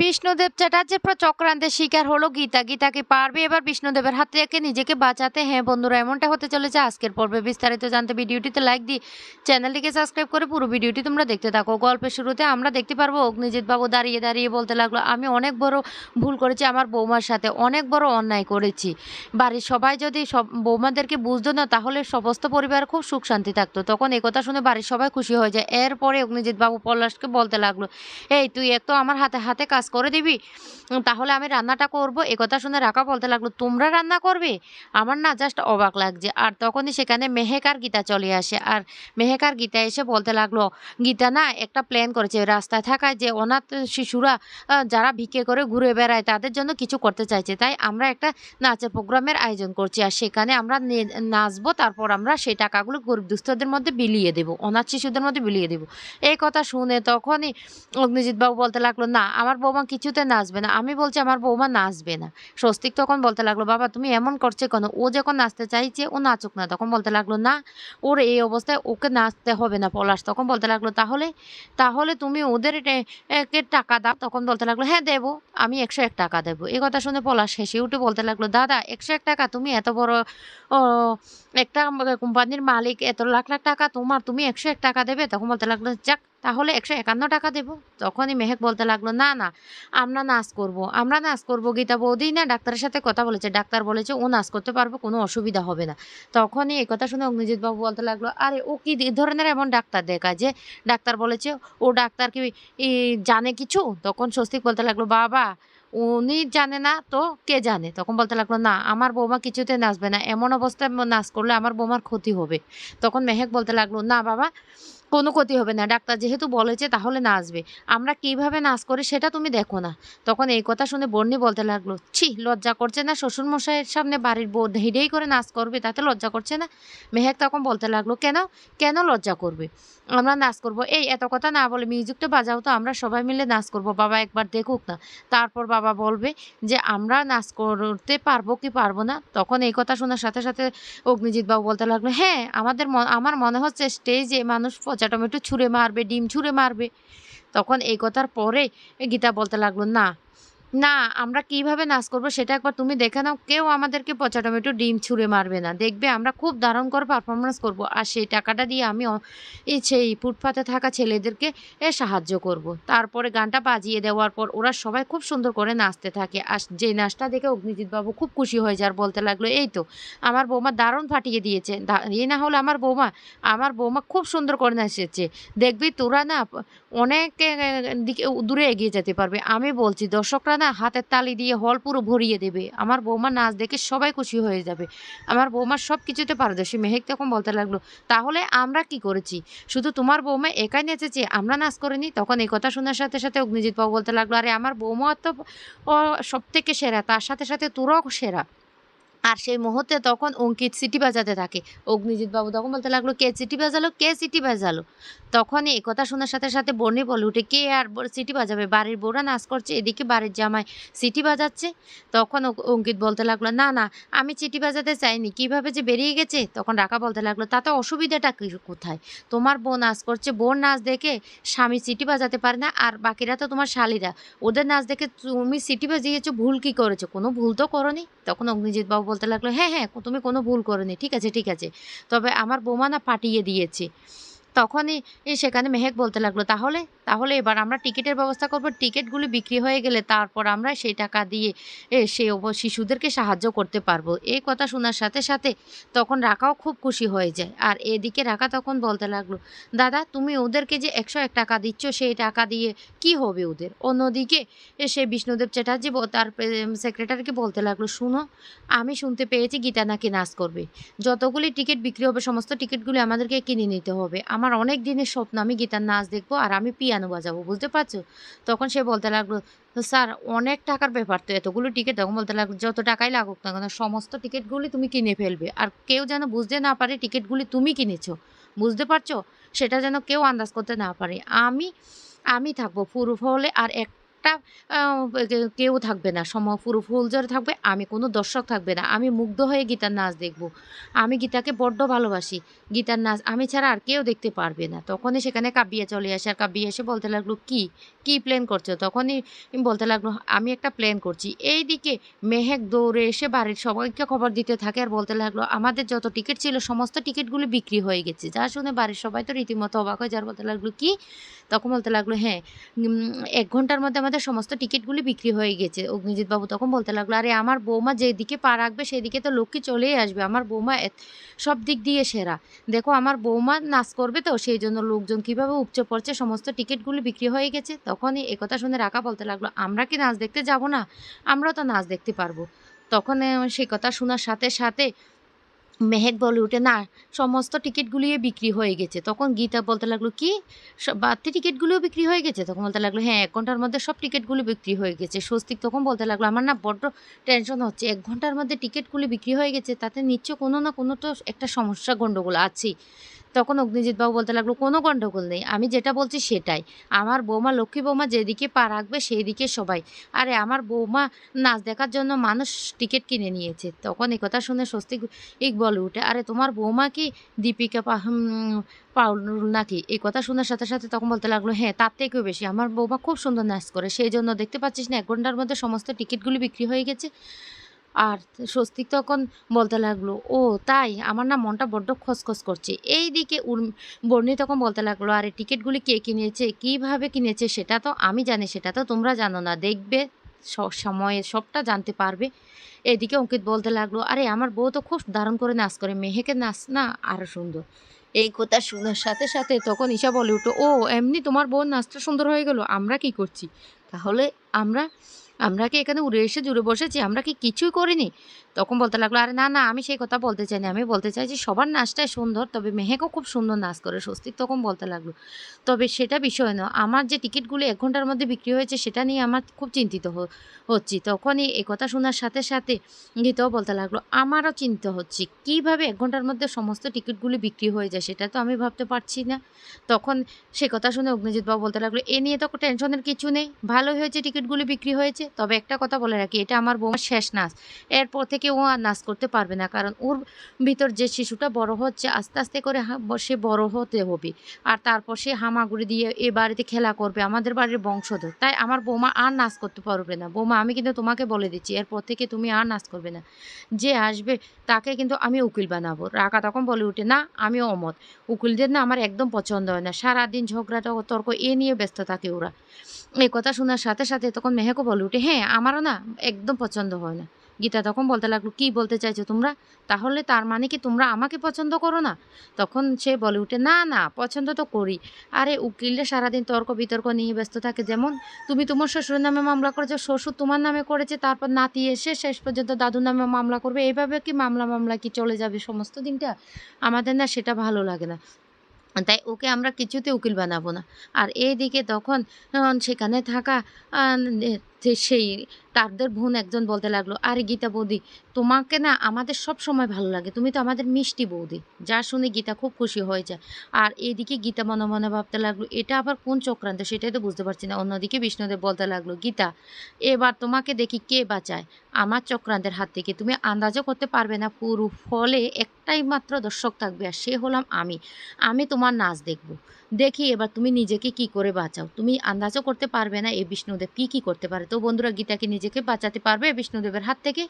বিষ্ণুদেব চ্যাটার্জির পর চক্রান্তের শিকার হলো গীতা। গীতা কি পারবে, এবার বিষ্ণুদেবের হাত থেকে নিজেকে বাঁচাতে। হ্যাঁ বন্ধুরা, এমনটা হতে চলেছে আজকের পর্বে। বিস্তারিত জানতে ভিডিওটিতে লাইক দিয়ে চ্যানেলটিকে সাবস্ক্রাইব করে পুরো ভিডিওটি তোমরা দেখতে থাকো। গল্পের শুরুতে আমরা দেখতে পারব অগ্নিজিৎ বাবু দাঁড়িয়ে দাঁড়িয়ে বলতে লাগল, আমি অনেক বড় ভুল করেছি, আমার বৌমার সাথে অনেক বড় অন্যায় করেছি। বাড়ির সবাই যদি সব বৌমাদেরকে বুঝতো না, তাহলে সমস্ত পরিবার খুব সুখ শান্তি থাকতো। তখন কথা শুনে বাড়ির সবাই খুশি হয়ে যায়। এরপরে অগ্নিজিৎ বাবু পলাশকে বলতে লাগল, এই তুই এক তো আমার হাতে হাতে কাজ করে দিবি। তাহলে আমি রান্নাটা করব। এ কথা শুনে রাখা বলতে লাগল, তোমরা রান্না করবে? আমার না জাস্ট অবাক লাগছে। আর তখনই সেখানে মেহেক আর গীতা চলে আসে। আর মেহেক আর গীতা এসে বলতে লাগল, গীতা না একটা প্ল্যান করেছে রাস্তায় থাকায় যে অনাথ শিশুরা যারা ভিক্ষে করে ঘুরে বেড়ায়, তাদের জন্য কিছু করতে চাইছে। তাই আমরা একটা নাচের প্রোগ্রামের আয়োজন করছি। আর সেখানে আমরা নাচবো, তারপর আমরা সেই টাকাগুলো গরিব দুস্থদের মধ্যে বিলিয়ে দেবো, অনাথ শিশুদের মধ্যে বিলিয়ে দেবো। এই কথা শুনে তখনই অগ্নিজিৎ বাবু বলতে লাগল, না, আমার বৌমা কিছুতে নাচবে না। আমি বলছি, আমার বৌমা নাচবে না। স্বস্তিক তখন বলতে লাগল, বাবা, তুমি এমন করছে কেন? ও যখন নাচতে চাইছে, ও নাচুক না। তখন বলতে লাগল, না, ওর এই অবস্থায় ওকে নাচতে হবে না পলাশ। তখন বলতে লাগল, তাহলে তাহলে তুমি ওদের এ- টাকা দাও। তখন বলতে লাগল হ্যাঁ দেবো, আমি একশো এক টাকা দেবো। এই কথা শুনে পলাশ হেসে উঠে বলতে লাগল, দাদা, একশো এক টাকা, তুমি এত বড় একটা কোম্পানির মালিক, এত লাখ লাখ টাকা তোমার, তুমি একশো এক টাকা দেবে? তখন বলতে লাগল, যাক তাহলে একশো একান্ন টাকা দেবো। তখনই মেহেক বলতে লাগল, না না, আমরা নাচ করব, আমরা নাচ করব, গীতা বৌদি না ডাক্তারের সাথে কথা বলেছে, ডাক্তার বলেছে ও নাচ করতে পারব, কোনো অসুবিধা হবে না। তখনই এই কথা শুনে অগ্নিজিৎ বাবু বলতে লাগল, আরে, ও কি ধরনের এমন ডাক্তার দেখায় যে ডাক্তার বলেছে ও ডাক্তার কি জানে কিছু? তখন স্বস্তিক বলতে লাগল, বাবা, উনি জানে না তো কে জানে? তখন বলতে লাগল, না, আমার বৌমা কিছুতে নাচবে না, এমন অবস্থায় নাচ করলে আমার বৌমার ক্ষতি হবে। তখন মেহেক বলতে লাগল, না, বাবা কোনো ক্ষতি হবে না। ডাক্তার যেহেতু বলেছে তাহলে নাচবে। আমরা কীভাবে নাচ করি সেটা তুমি দেখো না। তখন এই কথা শুনে বর্ণি বলতে লাগল, ছি, লজ্জা করছে না। শ্বশুরমশাইয়ের সামনে বাড়ির বউ হিডেই করে নাচ করবে, তাতে লজ্জা করছে না? মেহেক তখন বলতে লাগল, কেন? কেন লজ্জা করবে? আমরা নাচ করব। এই, এত কথা না বলে মিউজিকটা বাজাও তো, আমরা সবাই মিলে নাচ করব। বাবা একবার দেখুক না। তারপর বাবা বলবে যে, আমরা নাচ করতে পারব কি পারব না? তখন এই কথা শোনার সাথে সাথে অগ্নিজিৎ বাবু বলতে লাগল হ্যাঁ আমাদের আমার মনে হচ্ছে স্টেজে মানুষ পচা টমেটো ছুঁড়ে মারবে, ডিম ছুঁড়ে মারবে। তখন এই কথার পরে গীতা বলতে লাগল, না না, আমরা কীভাবে নাচ করব সেটা একবার তুমি দেখে নাও। কেউ আমাদেরকে পচা টমেটো ডিম ছুঁড়ে মারবে না। দেখবে আমরা খুব দারুণ করে পারফরমেন্স করব আর সেই টাকাটা দিয়ে আমি সেই ফুটপাতে থাকা ছেলেদেরকে এ সাহায্য করব। তারপরে গানটা বাজিয়ে দেওয়ার পর ওরা সবাই খুব সুন্দর করে নাচতে থাকে। আর যে নাচটা দেখে অগ্নিজিৎ বাবু খুব খুশি হয়ে যায় আর বলতে লাগল, এই তো, আমার বৌমা দারুণ ফাটিয়ে দিয়েছে। এই না হলে আমার বৌমা আমার বৌমা খুব সুন্দর করে নাচেছে। দেখবি তোরা না অনেক দিকে দূরে এগিয়ে যেতে পারবে। আমি বলছি, দর্শকরা না, হাতের তালি দিয়ে হল পুরো ভরিয়ে দেবে। আমার বৌমা নাচ দেখে সবাই খুশি হয়ে যাবে। আমার বৌমার সব কিছুতে পারদর্শী। মেহেক তখন বলতে লাগল, তাহলে আমরা কি করেছি? শুধু তোমার বৌমা একাই নেচেছে, আমরা নাচ করিনি? তখন এই কথা শোনার সাথে সাথে অগ্নিজিৎ বাবু বলতে লাগল, আরে, আমার বৌমা তো সব থেকে সেরা, তার সাথে সাথে তোরাও সেরা। আর সেই মুহূর্তে তখন অঙ্কিত সিটি বাজাতে থাকে। অগ্নিজিৎ বাবু তখন বলতে লাগল, কে সিটি বাজালো? কে সিটি বাজালো? তখন এই কথা শোনার সাথে সাথে বর্ণি বলে উঠে, কে আর সিটি বাজাবে? বাড়ির বউরা নাচ করছে, এদিকে বাড়ির জামাই সিটি বাজাচ্ছে। তখন অঙ্কিত বলতে লাগল, না না, আমি চিঠি বাজাতে চাইনি। কীভাবে যে বেরিয়ে গেছে? তখন রাকা বলতে লাগল, তাতে অসুবিধাটা কি, কোথায়? তোমার বোন নাচ করছে বোন নাচ দেখে স্বামী সিটি বাজাতে পারে না, আর বাকিরা তো তোমার শালিরা। ওদের নাচ দেখে তুমি সিটি বাজিয়েছো, ভুল কি করেছ? কোনো ভুল তো করনি? তখন অগ্নিজিৎ বাবু বলতে লাগল হ্যাঁ হ্যাঁ তুমি কোনো ভুল করনি, ঠিক আছে ঠিক আছে। তবে আমার বৌমা না পাঠিয়ে দিয়েছে। তখনই সেখানে মেহেক বলতে লাগল, তাহলে তাহলে এবার আমরা টিকিটের ব্যবস্থা করব। টিকিটগুলি বিক্রি হয়ে গেলে তারপর আমরা সেই টাকা দিয়ে, এ, সে শিশুদেরকে সাহায্য করতে পারব। এই কথা শোনার সাথে সাথে তখন রাখাও খুব খুশি হয়ে যায়। আর এদিকে রাখা তখন বলতে লাগল, দাদা, তুমি ওদেরকে যে একশো এক টাকা দিচ্ছ, সেই টাকা দিয়ে কি হবে ওদের? অন্যদিকে সে বিষ্ণুদেব চ্যাটার্জি তার সেক্রেটারিকে বলতে লাগল, শুনো, আমি শুনতে পেয়েছি গীতা নাকি নাচ করবে। যতগুলি টিকিট বিক্রি হবে, সমস্ত টিকিটগুলি আমাদেরকে কিনে নিতে হবে। আমার অনেক দিনের স্বপ্ন, আমি গিটার নাচ দেখব আর আমি পিয়ানো বাজাবো, বুঝতে পারছ? তখন সে বলতে লাগল, স্যার, অনেক টাকার ব্যাপার তো, এতগুলো টিকিট। তখন বলতে লাগল, যত টাকাই লাগুক না কেন, সমস্ত টিকিটগুলি তুমি কিনে ফেলবে। আর কেউ যেন বুঝতে না পারে টিকিটগুলি তুমি কিনেছো, বুঝতে পারছ? সেটা যেন কেউ আন্দাজ করতে না পারে। আমি আমি থাকব পুরো হলে আর এক একটা কেউ থাকবে না। সম, পুরো ফুলজোর থাকবে, আমি কোনো দর্শক থাকবে না। আমি মুগ্ধ হয়ে গীতার নাচ দেখব। আমি গীতাকে বড্ড ভালোবাসি। গীতার নাচ আমি ছাড়া আর কেউ দেখতে পারবে না। তখনই সেখানে কাব্বিয়া চলে আসে। আর কাব্বিয়া এসে বলতে লাগল, কি? কি প্ল্যান করছ? তখনই বলতে লাগল, আমি একটা প্ল্যান করছি। এই দিকে মেহেক দৌড়ে এসে বাড়ির সবাইকে খবর দিতে থাকে আর বলতে লাগল, আমাদের যত টিকিট ছিল, সমস্ত টিকিটগুলো বিক্রি হয়ে গেছে। যা শুনে বাড়ির সবাই তো রীতিমতো অবাক হয়ে যার বলতে লাগল, কি? তখন বলতে লাগল হ্যাঁ এক ঘণ্টার মধ্যে আমাদের সমস্ত টিকিটগুলি বিক্রি হয়ে গেছে। অগ্নিজিৎ বাবু তখন বলতে লাগল, আরে, আমার বৌমা যেদিকে পা রাখবে, সেদিকে তো লক্ষ্মী চলেই আসবে। আমার বৌমা সব দিক দিয়ে সেরা। দেখো, আমার বৌমা নাচ করবে তো, সেই জন্য লোকজন কীভাবে উপচে পড়ছে, সমস্ত টিকিটগুলি বিক্রি হয়ে গেছে। তখনই একথা শুনে রাখা বলতে লাগল, আমরা কি নাচ দেখতে যাব না? আমরাও তো নাচ দেখতে পারব। তখন সেই কথা শোনার সাথে সাথে মেহেক বলে উঠে, না, সমস্ত টিকিটগুলিও বিক্রি হয়ে গেছে। তখন গীতা বলতে লাগল, কি? বাড়তি টিকিটগুলিও বিক্রি হয়ে গেছে? তখন বলতে লাগল হ্যাঁ এক ঘণ্টার মধ্যে সব টিকিটগুলি বিক্রি হয়ে গেছে। স্বস্তিক তখন বলতে লাগল, আমার না বড্ড টেনশন হচ্ছে। এক ঘণ্টার মধ্যে টিকিটগুলি বিক্রি হয়ে গেছে, তাতে নিশ্চয় কোনো না কোনো তো একটা সমস্যা গণ্ডগোল আছেই। তখন অগ্নিজিৎ বাবু বলতে লাগল, কোনো গণ্ডগোল নেই, আমি যেটা বলছি সেটাই। আমার বৌমা, লক্ষ্মী বৌমা যেদিকে পা রাখবে সেই দিকে সবাই। আরে, আমার বৌমা নাচ দেখার জন্য মানুষ টিকিট কিনে নিয়েছে। তখন এই কথা শুনে স্বস্তিক বলে উঠে, আরে, তোমার বৌমা কি দীপিকা পাউল নাকি? এই কথা শোনার সাথে সাথে তখন বলতে লাগল হ্যাঁ তার থেকেও বেশি। আমার বৌমা খুব সুন্দর নাচ করে, সেই জন্য দেখতে পাচ্ছিস না, এক ঘণ্টার মধ্যে সমস্ত টিকিটগুলি বিক্রি হয়ে গেছে। আর স্বস্তিক তখন বলতে লাগল, ও, তাই? আমার না মনটা বড্ড খসখস করছে। এই দিকে বর্ণি তখন বলতে লাগল, আরে, টিকিটগুলি কে কিনেছে? কীভাবে কিনেছে সেটা তো আমি জানি, সেটা তো তোমরা জানো না। দেখবে সময়ে সবটা জানতে পারবে। এদিকে অঙ্কিত বলতে লাগল, আরে, আমার বউ তো খুব দারুণ করে নাচ করে, মেহেকে নাচ না? আরও সুন্দর। এই কথা শোনার সাথে সাথে তখন ঈশা বলে উঠো ও, এমনি তোমার বোন নাচটা সুন্দর হয়ে গেল, আমরা কি করছি? তাহলে আমরা আমরা কি এখানে উড়ে এসে জুড়ে বসেছি? আমরা কি কিছুই করিনি? তখন বলতে লাগল, আরে না না, আমি সেই কথা বলতে চাই চাইনি। আমি বলতে চাইছি সবার নাচটাই সুন্দর, তবে মেহেকও খুব সুন্দর নাচ করে, স্বস্তিক তখন বলতে লাগল। তবে সেটা বিষয় নয়, আমার যে টিকিটগুলো এক ঘণ্টার মধ্যে বিক্রি হয়েছে, সেটা নিয়ে আমার খুব চিন্তিত হচ্ছি। তখনই এই কথা শোনার সাথে সাথে গীতাও বলতে লাগল, আমারও চিন্তা হচ্ছে, কীভাবে এক ঘণ্টার মধ্যে সমস্ত টিকিটগুলি বিক্রি হয়ে যায়, সেটা তো আমি ভাবতে পারছি না। তখন সে কথা শুনে অগ্নিজিৎ বাবু বলতে লাগল, এ নিয়ে তো টেনশনের কিছু নেই ভালো হয়েছে টিকিটগুলি বিক্রি হয়েছে, তবে একটা কথা বলে রাখি, এটা আমার বৌমার শেষ নাচ। এরপর থেকে ও আর নাচ করতে পারবে না। কারণ ওর ভিতর যে শিশুটা বড় হচ্ছে, আস্তে আস্তে করে সে বড় হতে হবে। আর তারপর সে হামাগুড়ি দিয়ে এ বাড়িতে খেলা করবে। আমাদের বাড়ির বংশধর। তাই আমার বৌমা আর নাচ করতে পারবে না। বৌমা, আমি কিন্তু তোমাকে বলে দিচ্ছি, এরপর থেকে তুমি আর নাচ করবে না। যে আসবে, তাকে কিন্তু আমি উকিল বানাবো। রাকা তখন বলে উঠে, না আমি অমত। উকিলদের না আমার একদম পছন্দ হয় না। সারাদিন ঝগড়াটা তর্ক, এ নিয়ে ব্যস্ত থাকে ওরা। এই কথা শোনার সাথে সাথে তখন মেহেকও বলে উঠে হ্যাঁ আমারও না একদম পছন্দ হয় না। গীতা তখন বলতে লাগল, কি বলতে চাইছো তোমরা? তাহলে তার মানে কি তোমরা আমাকে পছন্দ করো না? তখন সে বলে উঠে, না না, পছন্দ তো করি। আরে, উকিলরা সারাদিন তর্ক বিতর্ক নিয়ে ব্যস্ত থাকে। যেমন তুমি তোমার শ্বশুরের নামে মামলা করেছ, শ্বশুর তোমার নামে করেছে, তারপর নাতি এসে শেষ পর্যন্ত দাদুর নামে মামলা করবে। এইভাবে কি মামলা মামলা কি চলে যাবে সমস্ত দিনটা? আমাদের না সেটা ভালো লাগে না। তাই ওকে আমরা কিছুতে উকিল বানাবো না। আর এইদিকে তখন সেখানে থাকা সেই, তাদের বোন একজন বলতে লাগল, আরে গীতা বৌদি, তোমাকে না আমাদের সব সময় ভালো লাগে। তুমি তো আমাদের মিষ্টি বৌদি। যা শুনে গীতা খুব খুশি হয়ে যায়। আর এদিকে গীতা মনে মনে ভাবতে লাগল, এটা আবার কোন চক্রান্ত? সেটাই তো বুঝতে পারছি না। অন্যদিকে বিষ্ণুদেব বলতে লাগল, গীতা, এবার তোমাকে দেখি কে বাঁচায়। আমার চক্রান্তের হাত থেকে তুমি আন্দাজও করতে পারবে না। পুরো ফলে একটাই মাত্র দর্শক থাকবে, আর সে হলাম আমি। আমি তোমার নাচ দেখব। দেখি এবার তুমি নিজেকে কি করে বাঁচাও। তুমি আন্দাজও করতে পারবে না এই বিষ্ণুদেব কি কি করতে পারে? তো বন্ধুরা, গীতাকে নিজেকে বাঁচাতে পারবে বিষ্ণুদেবের হাত থেকে?